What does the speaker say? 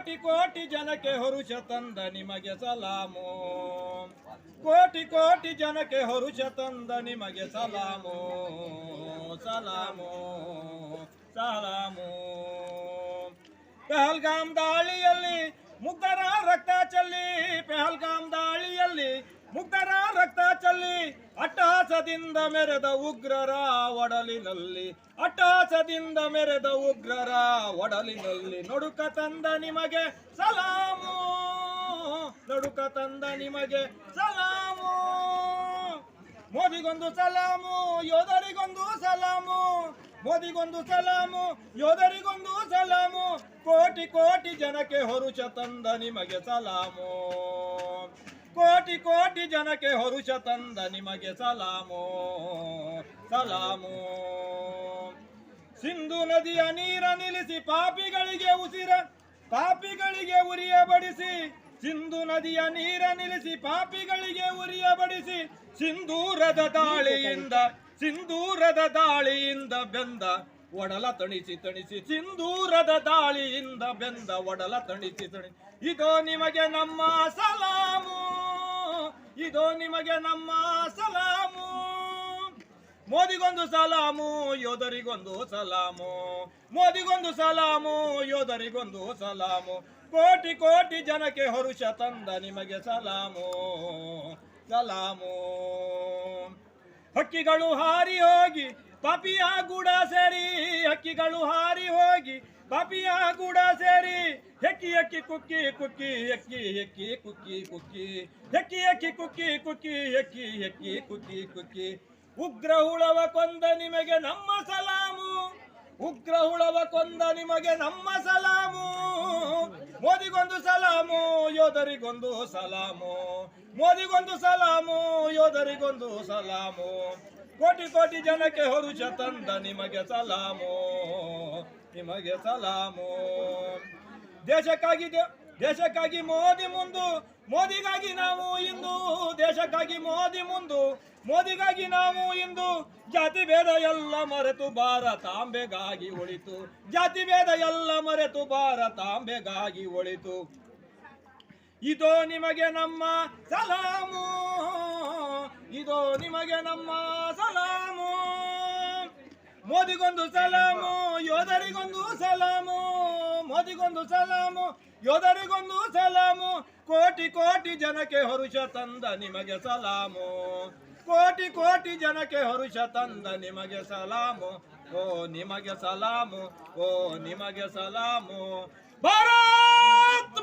ಕೋಟಿ ಕೋಟಿ ಜನಕ್ಕೆ ಹೊರುಷ ತಂದ ನಿಮಗೆ ಸಲಾಮು. ಕೋಟಿ ಕೋಟಿ ಜನಕ್ಕೆ ಹೊರುಷ ತಂದ ನಿಮಗೆ ಸಲಾಮು. ಸಲಾಮು. ಸಲಾಮು. ಪೆಹಲ್ಗಾಮ್ ದಾಳಿಯಲ್ಲಿ ಮುಗ್ಧರ ರಕ್ತ ಚೆಲ್ಲಿ, ಪೆಹಲ್ಗಾಮ್ ದಾಳಿಯಲ್ಲಿ ಮುಗ್ಧರ ಚೆಲ್ಲಿ ಅಟ್ಟಹಾಸದಿಂದ ಮೆರೆದ ಉಗ್ರರ ಒಡಲಿನಲ್ಲಿ ಅಟ್ಟಹಾಸದಿಂದ ಮೆರೆದ ಉಗ್ರರ ಒಡಲಿನಲ್ಲಿ, ನಡುಕ ತಂದ ನಿಮಗೆ ಸಲಾಮು, ನಡುಕ ತಂದ ನಿಮಗೆ ಸಲಾಮು. ಮೋದಿಗೊಂದು ಸಲಾಮು, ಯೋಧರಿಗೊಂದು ಸಲಾಮು, ಮೋದಿಗೊಂದು ಸಲಾಮು, ಯೋಧರಿಗೊಂದು ಸಲಾಮು, ಕೋಟಿ ಕೋಟಿ ಜನಕ್ಕೆ ಹೊರುಚ ತಂದ ನಿಮಗೆ ಸಲಾಮು. ಕೋಟಿ ಕೋಟಿ ಜನಕ್ಕೆ ಹೊರುಷ ತಂದ ನಿಮಗೆ ಸಲಾಮೋ ಸಲಾಮೋ. ಸಿಂಧು ನದಿಯ ನೀರ ನಿಲ್ಲಿಸಿ ಪಾಪಿಗಳಿಗೆ ಉಸಿರ, ಪಾಪಿಗಳಿಗೆ ಉರಿಯ ಬಡಿಸಿ ಸಿಂಧು ನದಿಯ ನೀರ ನಿಲ್ಲಿಸಿ ಪಾಪಿಗಳಿಗೆ ಉರಿಯ ಬಡಿಸಿ ಸಿಂಧೂರದ ದಾಳಿಯಿಂದ ಸಿಂಧೂರದ ದಾಳಿಯಿಂದ ಬೆಂದ ಒಡಲ ತಣಿಸಿ ತಣಿಸಿ, ಸಿಂಧೂರದ ದಾಳಿಯಿಂದ ಬೆಂದ ಒಡಲ ತಣಿಸಿ ತಣಿಸಿ. ಇದು ನಿಮಗೆ ನಮ್ಮ ಸಲಾಮು. ಇದೋ ನಿಮಗೆ ನಮ್ಮ ಸಲಾಮು. ಮೋದಿಗೊಂದು ಸಲಾಮು, ಯೋಧರಿಗೊಂದು ಸಲಾಮು. ಮೋದಿಗೊಂದು ಸಲಾಮು, ಯೋಧರಿಗೊಂದು ಸಲಾಮು. ಕೋಟಿ ಕೋಟಿ ಜನಕ್ಕೆ ಹೊರುಷ ತಂದ ನಿಮಗೆ ಸಲಾಮು. ಸಲಾಮು. ಹಕ್ಕಿಗಳು ಹಾರಿ ಹೋಗಿ, ಪಾಪಿಯ ಗೂಡ ಸರಿ ಹಕ್ಕಿಗಳು ಹಾರಿ ಹೋಗಿ ಪಾಪಿಯ ಕೂಡ ಸೇರಿ ಹೆಕ್ಕಿ ಹೆಕ್ಕಿ ಕುಕ್ಕಿ ಕುಕ್ಕಿ ಹೆಕ್ಕಿ ಹೆಕ್ಕಿ ಕುಕ್ಕಿ ಕುಕ್ಕಿ ಹೆಕ್ಕಿ ಹೆಕ್ಕಿ ಕುಕ್ಕಿ ಕುಕ್ಕಿ ಹೆಕ್ಕಿ ಹೆಕ್ಕಿ ಕುಕ್ಕಿ ಕುಕ್ಕಿ. ಉಗ್ರ ಹುಳವ ಕೊಂದ ನಿಮಗೆ ನಮ್ಮ ಸಲಾಮು. ಉಗ್ರ ಹುಳವ ಕೊಂದ ನಿಮಗೆ ನಮ್ಮ ಸಲಾಮು. ಮೋದಿಗೊಂದು ಸಲಾಮು. ಯೋಧರಿಗೊಂದು ಸಲಾಮು, ಮೋದಿಗೊಂದು ಸಲಾಮು, ಯೋಧರಿಗೊಂದು ಸಲಾಮು. ಕೋಟಿ ಕೋಟಿ ಜನಕ್ಕೆ ಹೊರುಷ ತಂದ ನಿಮಗೆ ಸಲಾಮು ನಿಮಗೆ ಸಲಾಮು. ದೇಶಕ್ಕಾಗಿ ದೇಶಕ್ಕಾಗಿ ಮೋದಿ ಮುಂದು, ಮೋದಿಗಾಗಿ ನಾವು ಇಂದು, ದೇಶಕ್ಕಾಗಿ ಮೋದಿ ಮುಂದು, ಮೋದಿಗಾಗಿ ನಾವು ಇಂದು. ಜಾತಿ ಭೇದ ಎಲ್ಲ ಮರೆತು ಭಾರತಾಂಬೆಗಾಗಿ ಒಳಿತು ಜಾತಿ ಭೇದ ಎಲ್ಲ ಮರೆತು ಭಾರತಾಂಬೆಗಾಗಿ ಒಳಿತು ಇದೋ ನಿಮಗೆ ನಮ್ಮ ಸಲಾಮು. ಇದು ನಿಮಗೆ ನಮ್ಮ ಸಲಾಮು. ಮೋದಿಗೊಂದು ಸಲಾಮು, ಯೋಧರಿಗೊಂದು ಸಲಾಮು. ಮೋದಿಗೊಂದು ಸಲಾಮು, ಯೋಧರಿಗೊಂದು ಸಲಾಮು. ಕೋಟಿ ಕೋಟಿ ಜನಕ್ಕೆ ಹೊರುಷ ತಂದ ನಿಮಗೆ ಸಲಾಮು. ಕೋಟಿ ಕೋಟಿ ಜನಕ್ಕೆ ಹೊರುಷ ತಂದ ನಿಮಗೆ ಸಲಾಮು. ಓ, ನಿಮಗೆ ಸಲಾಮು. ಓ, ನಿಮಗೆ ಸಲಾಮು. ಭಾರತ್